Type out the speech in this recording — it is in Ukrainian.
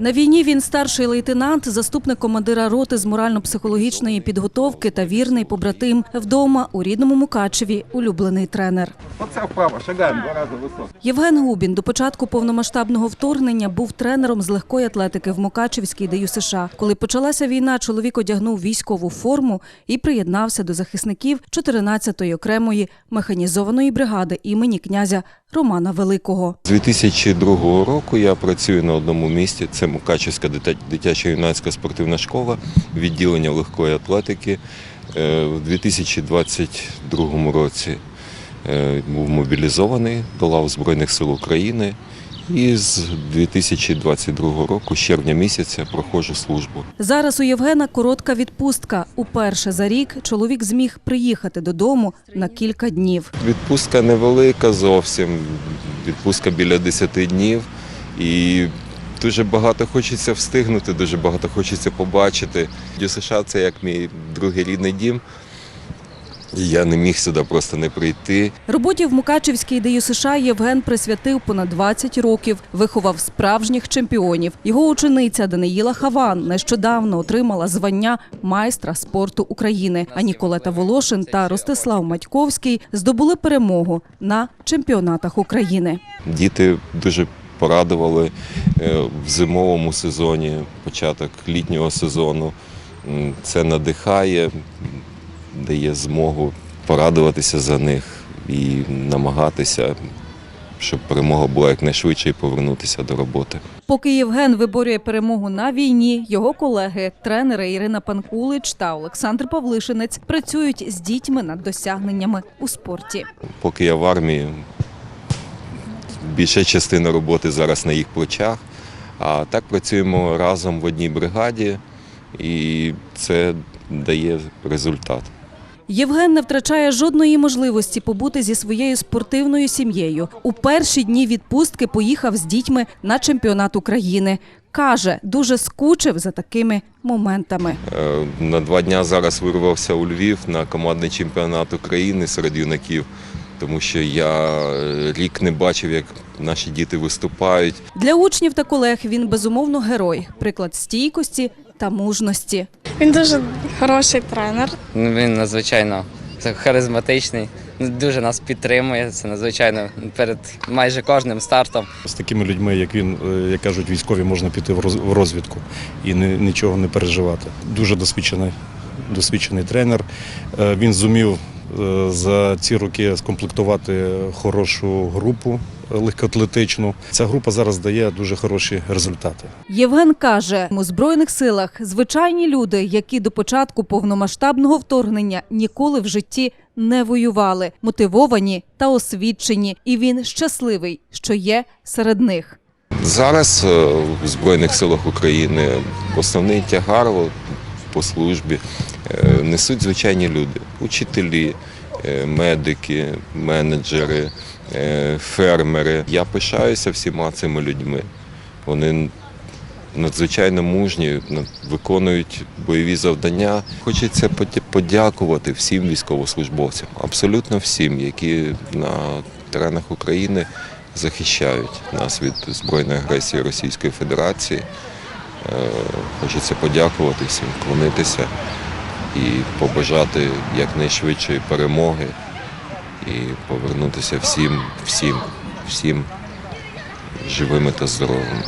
На війні він старший лейтенант, заступник командира роти з морально-психологічної підготовки та вірний побратим. Вдома у рідному Мукачеві улюблений тренер. Оце вправо, шагаємо два рази високо. Євген Губін до початку повномасштабного вторгнення був тренером з легкої атлетики в Мукачевській ДЮ США. Коли почалася війна, чоловік одягнув військову форму і приєднався до захисників 14-ї окремої механізованої бригади імені князя Романа Великого. З 2002 року я працюю на одному місці. Це Мукачівська дитяча юнацька спортивна школа, відділення легкої атлетики. У 2022 році е, був мобілізований до лав Збройних сил України. І з 2022 року, з червня місяця, проходжу службу. Зараз у Євгена коротка відпустка. Уперше за рік чоловік зміг приїхати додому на кілька днів. Відпустка невелика зовсім, відпустка біля 10 днів. І дуже багато хочеться встигнути, дуже багато хочеться побачити. Дю США це як мій другий рідний дім. Я не міг сюди просто не прийти. Роботі в Мукачевській ДЮ США Євген присвятив понад 20 років, виховав справжніх чемпіонів. Його учениця Даниїла Хаван нещодавно отримала звання майстра спорту України. А Ніколета Волошин та Ростислав Матьковський здобули перемогу на чемпіонатах України. Діти дуже порадували е, в зимовому сезоні, початок літнього сезону. Це надихає, дає змогу порадуватися за них і намагатися, щоб перемога була якнайшвидше і повернутися до роботи. Поки Євген виборює перемогу на війні, його колеги, тренери Ірина Панкулич та Олександр Павлишинець працюють з дітьми над досягненнями у спорті. Поки я в армії, більша частина роботи зараз на їх плечах. А так працюємо разом в одній бригаді, і це дає результат. Євген не втрачає жодної можливості побути зі своєю спортивною сім'єю. У перші дні відпустки поїхав з дітьми на чемпіонат України. Каже, дуже скучив за такими моментами. Е, На два дня зараз вирвався у Львів на командний чемпіонат України серед юнаків, тому що я е, рік не бачив, як наші діти виступають. Для учнів та колег він безумовно герой, приклад стійкості та мужності. Він дуже хороший тренер. Ну, Він надзвичайно харизматичний, дуже нас підтримує. Це надзвичайно перед майже кожним стартом. З такими людьми, як він, е, як кажуть, військові, можна піти в розвідку і нічого не переживати. Дуже досвідчений, досвідчений тренер. Е, Він зумів е, за ці роки скомплектувати хорошу групу легкоатлетичну. Ця група зараз дає дуже хороші результати. Євген каже, у збройних силах звичайні люди, які до початку повномасштабного вторгнення ніколи в житті не воювали, мотивовані та освічені, і він щасливий, що є серед них. Зараз е, в Збройних силах України основний тягар по службі е, несуть звичайні люди, учителі, медики, менеджери, е, фермери. Я пишаюся всіма цими людьми. Вони надзвичайно мужні, виконують бойові завдання. Хочеться подякувати всім військовослужбовцям, абсолютно всім, які на теренах України захищають нас від збройної агресії Російської Федерації. Е, Хочеться подякувати всім, вклонитися і побажати якнайшвидшої перемоги і повернутися всім, всім, всім живими та здоровими.